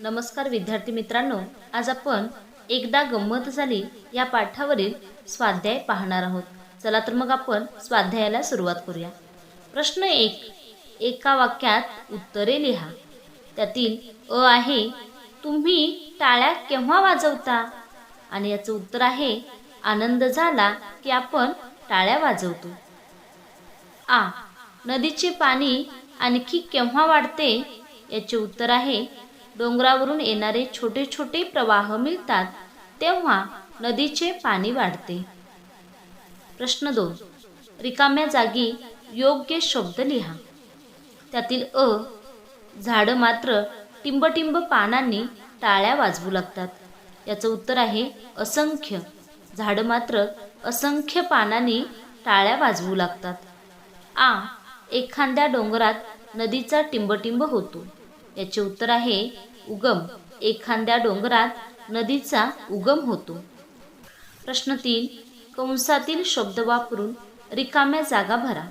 नमस्कार विद्यार्थी मित्रांनो आज आपण एकदा गंमत झाली या पाठावरील स्वाध्याय पाहणार आहोत. चला तर मग आपण स्वाध्यायाला सुरुवात करूया. प्रश्न एक एका वाक्यात उत्तरे लिहा. त्यातील अ आहे तुम्ही टाळ्या केव्हा वाजवता? आणि याचं उत्तर आहे आनंद झाला की आपण टाळ्या वाजवतो. आ नदीचे पाणी आणखी केव्हा वाढते? याचे उत्तर आहे डोंगरावरून येणारे छोटे छोटे प्रवाह मिळतात तेव्हा नदीचे पाणी वाढते. प्रश्न दोन. रिकाम्या जागी योग्य शब्द लिहा. त्यातील अ झाडं मात्र टिंबटिंब पानांनी टाळ्या वाजवू लागतात. याचं उत्तर आहे असंख्य. झाडं मात्र असंख्य पानांनी टाळ्या वाजवू लागतात. आ एखाद्या डोंगरात नदीचा टिंबटिंब होतो. याचे उत्तर आहे उगम. एखाद्या डोंगरात नदीचा उगम होतो. प्रश्न तीन कंसातील शब्द वापरून रिकाम्या जागा भरा.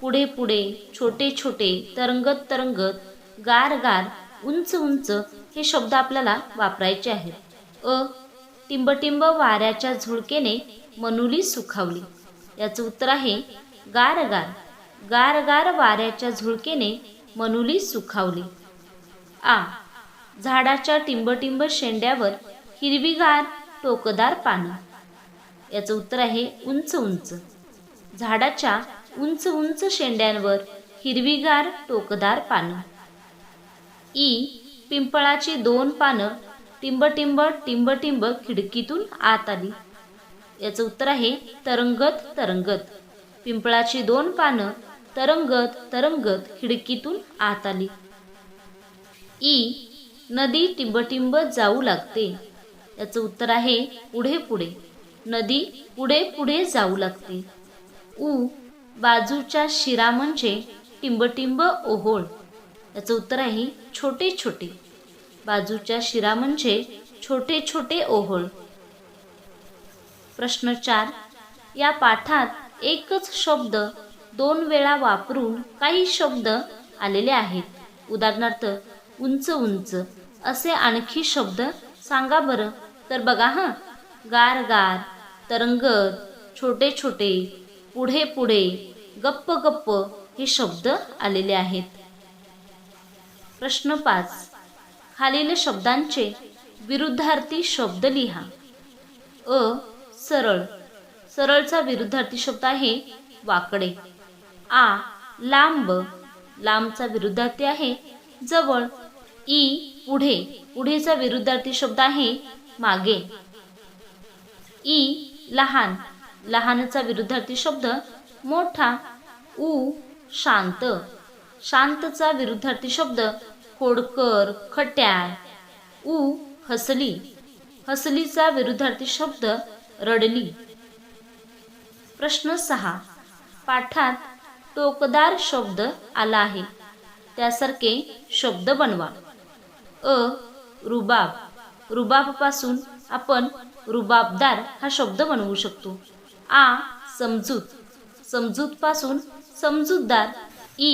पुढे पुढे छोटे छोटे तरंगत तरंगत गार गार उंच उंच हे शब्द आपल्याला वापरायचे आहेत. अ टिंबटिंब वाऱ्याच्या झुळकेने मनुली सुखावली. याचं उत्तर आहे गार गार. गार गार वाऱ्याच्या झुळकेने मनुली सुखावली. आ. झाडाच्या टिंबटिंब शेंड्यावर हिरवीगार टोकदार पानं. याचं उत्तर आहे उंच उंच. झाडाच्या उंच उंच शेंड्यांवर हिरवीगार टोकदार पानं. ई. पिंपळाची दोन पानं टिंबटिंब टिंबटिंब खिडकीतून आत आली. याचं उत्तर आहे तरंगत तरंगत. पिंपळाची दोन पानं तरंगत तरंगत खिडकीतून आत आली. ई नदी टिंबटिंब जाऊ लागते. याचं उत्तर आहे पुढे पुढे. नदी पुढे पुढे जाऊ लागते. उ बाजूच्या शिरा म्हणजे टिंबटिंब ओहोळ. याचं उत्तर आहे छोटे छोटे. बाजूच्या शिरा म्हणजे छोटे छोटे ओहोळ. प्रश्न चार या पाठात एकच शब्द दोन वेळा वापरून काही शब्द आलेले आहेत. उदाहरणार्थ उंच उंच. असे आणखी शब्द सांगा बरं. तर बघा हां. गार गार तरंगत छोटे छोटे पुढे पुढे गप्प गप्प हे शब्द आलेले आहेत. प्रश्न पाच. खालील शब्दांचे विरुद्धार्थी शब्द लिहा. अ सरळ. सरळचा विरुद्धार्थी शब्द आहे वाकडे. आ लांब. लांबचा विरुद्धार्थी आहे जवळ. ई पुढे. पुढेचा विरुद्धार्थी शब्द आहे मागे. ई लहान. लहानचा विरुद्धार्थी शब्द मोठा. उ शांत. शांतचा विरुद्धार्थी शब्द खोडकर खट्याळ. उ हसली. हसलीचा विरुद्धार्थी शब्द रडली. प्रश्न सहा. पाठात टोकदार शब्द आला आहे. त्यासारखे शब्द बनवा. अ रुबाब. रुबाबपासून आपण रुबाबदार हा शब्द बनवू शकतो. आ समजूत. समजूतपासून समजूतदार. ई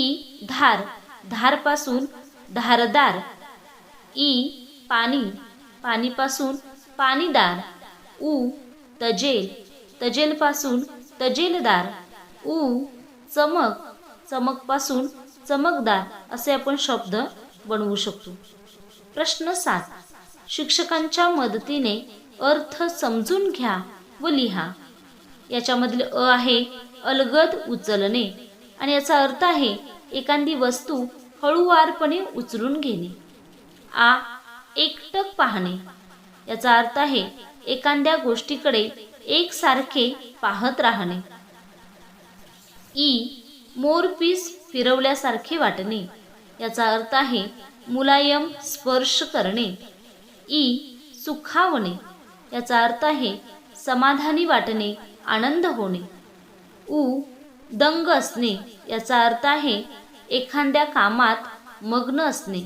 धार. धारपासून धारदार. ई पाणी. पाणीपासून पाणीदार. उ तजेल. तजेलपासून तजेलदार. उ चमक. चमकपासून चमकदार असे आपण शब्द बनवू शकतो. प्रश्न सात. शिक्षकांच्या मदतीने अर्थ समजून घ्या व लिहा. याच्यामधले अ आहे अलगद उचलणे आणि याचा अर्थ आहे एखादी वस्तू हळूवारपणे उचलून घेणे. आ एकटक पाहणे. याचा अर्थ आहे एखाद्या गोष्टीकडे एकसारखे पाहत राहणे. ई मोरपीस फिरवल्यासारखे वाटणे. याचा अर्थ आहे मुलायम स्पर्श करणे ई सुखावणे याचा अर्थ आहे समाधानी वाटणे आनंद होणे. उ दंग असणे याचा अर्थ आहे एखाद्या कामात मग्न असणे.